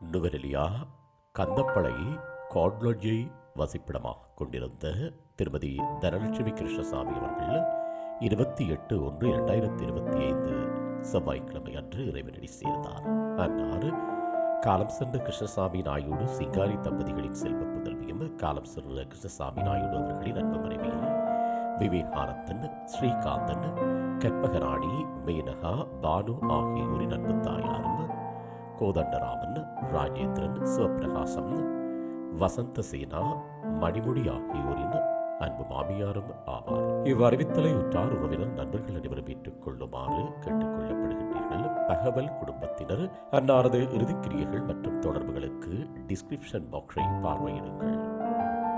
நுவரெலியா கந்தப்பளை காட்லோஜை வசிப்பிடமாக கொண்டிருந்த திருமதி தனலட்சுமி கிருஷ்ணசாமி அவர்கள் இருபத்தி எட்டு ஒன்று இரண்டாயிரத்தி இருபத்தி ஐந்து செவ்வாய்க்கிழமை அன்று இறைவனடி சேர்ந்தார். அன்னார் காலம் சென்ற கிருஷ்ணசாமி நாயுடு சிங்காரி தம்பதிகளின் செல்வ புதல்வியும் காலம் சென்ற கிருஷ்ணசாமி நாயுடு அவர்களின் அன்பு மனைவியும் விவேகானந்தன் ஸ்ரீகாந்தன் கற்பகராணி மேனகா பானு ஆகியோரின் அன்பு தாயாரும் கோதண்டராமன் ராஜேந்திரன் சிவபிரகாசம் வசந்த சேனா மணிமுடி ஆகியோரின் அன்பு மாமியாரும் ஆவார். இவ்வறிவித்தலை உற்றார் உறவினர் நண்பர்கள் அனைவரும் ஏற்றுக் கொள்ளுமாறு கேட்டுக் தகவல் குடும்பத்தினர் அன்னாரது இறுதிக்கிரியைகள் மற்றும் தொடர்புகளுக்கு டிஸ்கிரிப்ஷன் பாக்ஸை பார்வையிடுங்கள்.